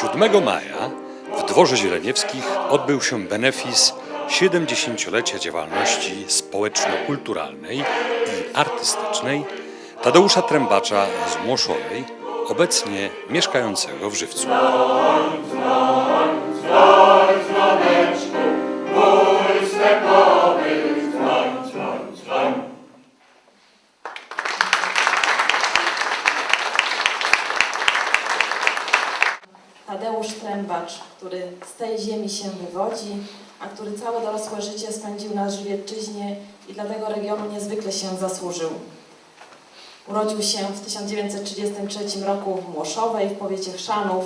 7 maja w dworze Zieleniewskich odbył się benefis 70-lecia działalności społeczno-kulturalnej i artystycznej Tadeusza Trębacza z Młoszowej, obecnie mieszkającego w Żywcu. Trębacz, który z tej ziemi się wywodzi, a który całe dorosłe życie spędził na Żywiecczyźnie i dla tego regionu niezwykle się zasłużył. Urodził się w 1933 roku w Młoszowej w powiecie Chrzanów.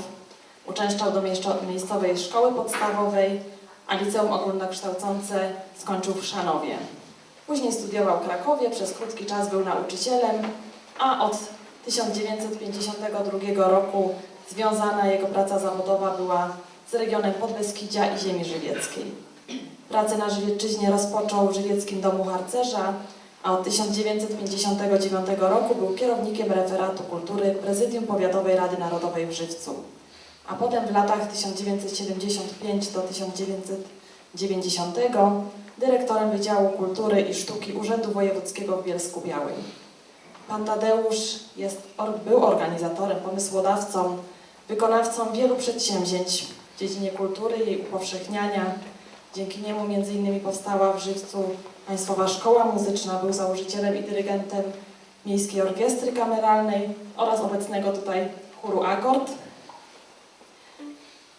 Uczęszczał do miejsco- miejscowej szkoły podstawowej, a liceum ogólnokształcące skończył w Chrzanowie. Później studiował w Krakowie, przez krótki czas był nauczycielem, a od 1952 roku związana jego praca zawodowa była z regionem Podbeskidzia i ziemi żywieckiej. Pracę na Żywiecczyźnie rozpoczął w Żywieckim Domu Harcerza, a od 1959 roku był kierownikiem referatu kultury Prezydium Powiatowej Rady Narodowej w Żywcu. A potem w latach 1975 do 1990 dyrektorem Wydziału Kultury i Sztuki Urzędu Wojewódzkiego w Bielsku Białej. Pan Tadeusz jest, był organizatorem, pomysłodawcą, wykonawcą wielu przedsięwzięć w dziedzinie kultury i upowszechniania. Dzięki niemu innymi powstała w Żywcu Państwowa Szkoła Muzyczna, był założycielem i dyrygentem Miejskiej Orkiestry Kameralnej oraz obecnego tutaj chóru Akord.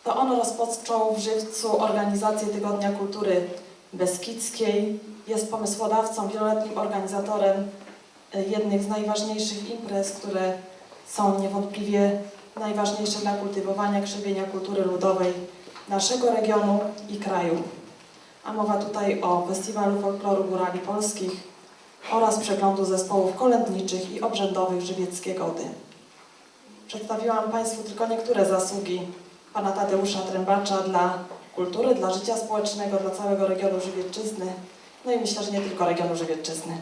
To on rozpoczął w Żywcu organizację Tygodnia Kultury Beskidzkiej. Jest pomysłodawcą, wieloletnim organizatorem e, jednych z najważniejszych imprez, które są niewątpliwie najważniejsze dla kultywowania, krzewienia kultury ludowej naszego regionu i kraju. A mowa tutaj o Festiwalu Folkloru Górali Polskich oraz przeglądu zespołów kolędniczych i obrzędowych Żywieckie Gody. Przedstawiłam Państwu tylko niektóre zasługi pana Tadeusza Trębacza dla kultury, dla życia społecznego, dla całego regionu Żywiecczyzny, no i myślę, że nie tylko regionu Żywiecczyzny.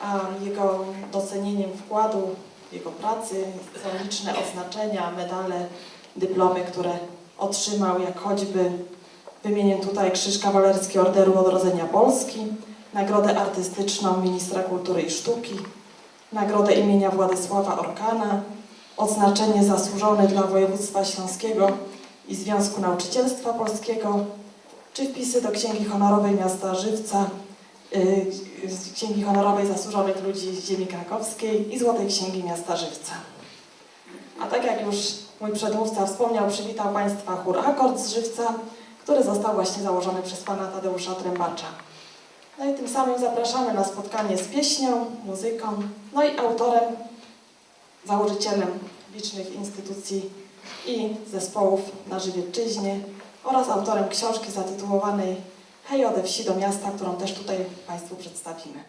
A jego docenieniem wkładu, jego pracy są liczne odznaczenia, medale, dyplomy, które otrzymał, jak choćby wymienię tutaj Krzyż Kawalerski Orderu Odrodzenia Polski, Nagrodę Artystyczną Ministra Kultury i Sztuki, Nagrodę imienia Władysława Orkana, odznaczenie zasłużone dla województwa śląskiego i Związku Nauczycielstwa Polskiego, czy wpisy do Księgi Honorowej Miasta Żywca, Księgi Honorowej Zasłużonych Ludzi z Ziemi Krakowskiej i Złotej Księgi Miasta Żywca. A tak jak już mój przedmówca wspomniał, przywitał Państwa chór Akord z Żywca, który został właśnie założony przez Pana Tadeusza Trębacza. No i tym samym zapraszamy na spotkanie z pieśnią, muzyką, no i autorem założycielem licznych instytucji i zespołów na Żywiecczyźnie oraz autorem książki zatytułowanej Hej ode wsi do miasta, którą też tutaj Państwu przedstawimy.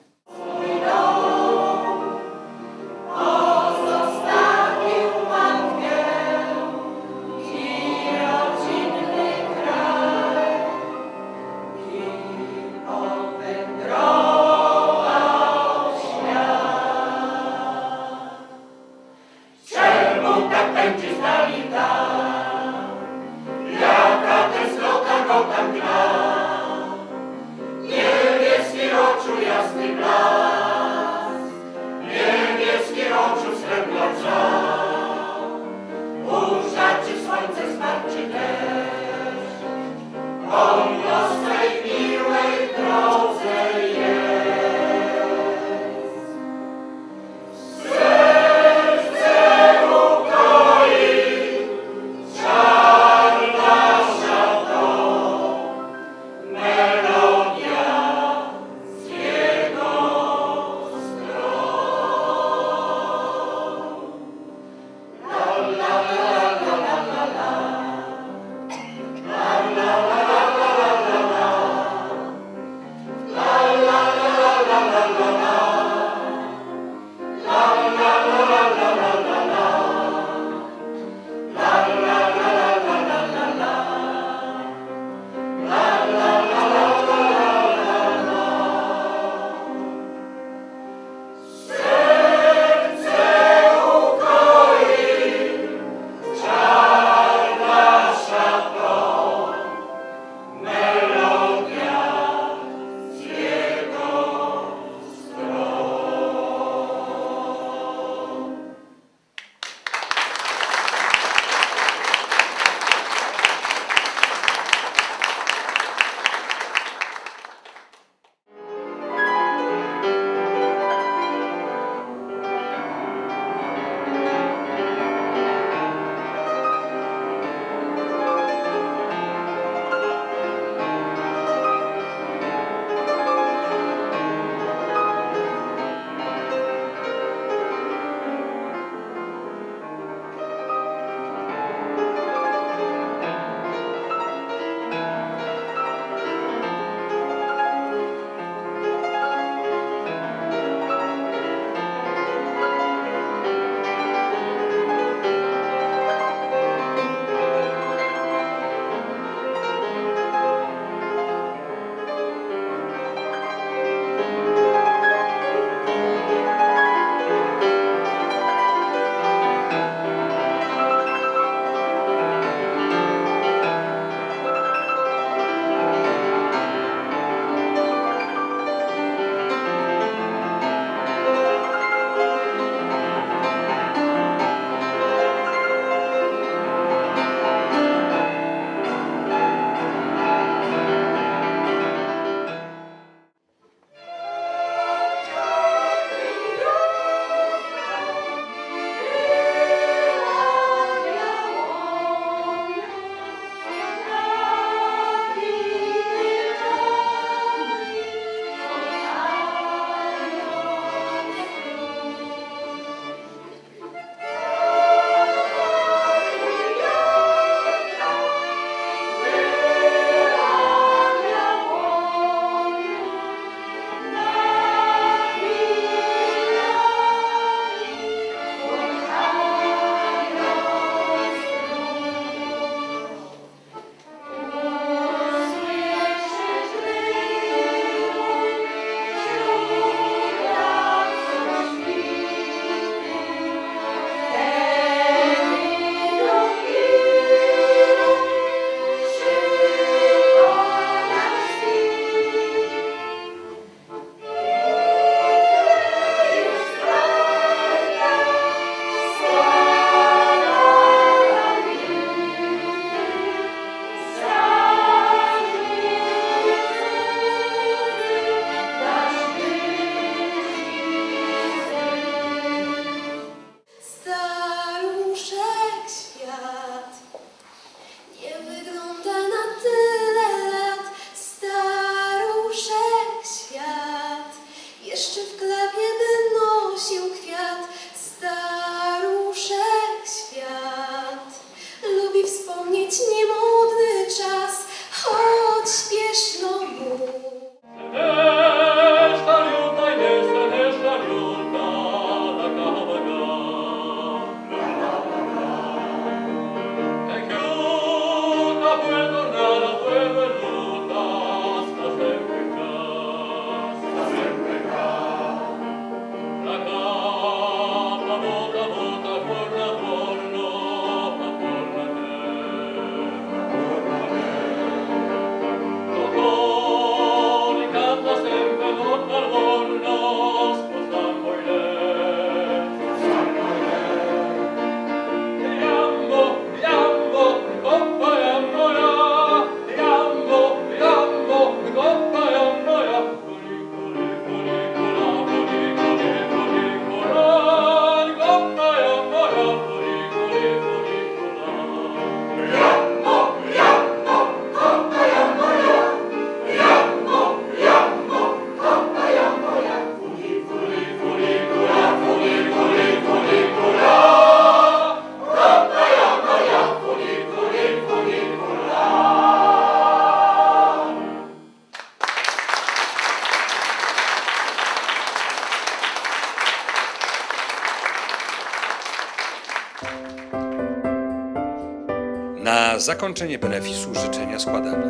Na zakończenie benefisu życzenia składali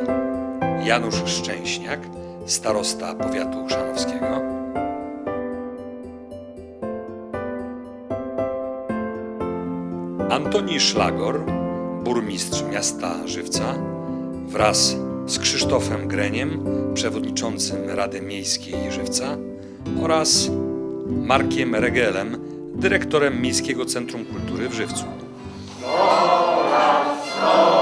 Janusz Szczęśniak, starosta powiatu szanowskiego, Antoni Szlagor, burmistrz miasta Żywca, wraz z Krzysztofem Greniem, przewodniczącym Rady Miejskiej Żywca oraz Markiem Regelem, dyrektorem Miejskiego Centrum Kultury w Żywcu. Oh.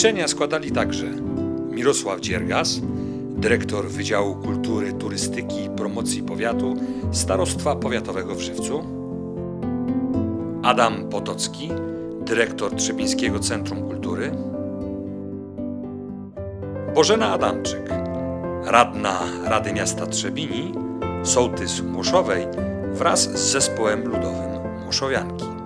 Życzenia składali także Mirosław Dziergas, dyrektor Wydziału Kultury, Turystyki i Promocji Powiatu Starostwa Powiatowego w Żywcu, Adam Potocki, dyrektor Trzebińskiego Centrum Kultury, Bożena Adamczyk, radna Rady Miasta Trzebini, sołtys Muszowej wraz z zespołem ludowym Muszowianki.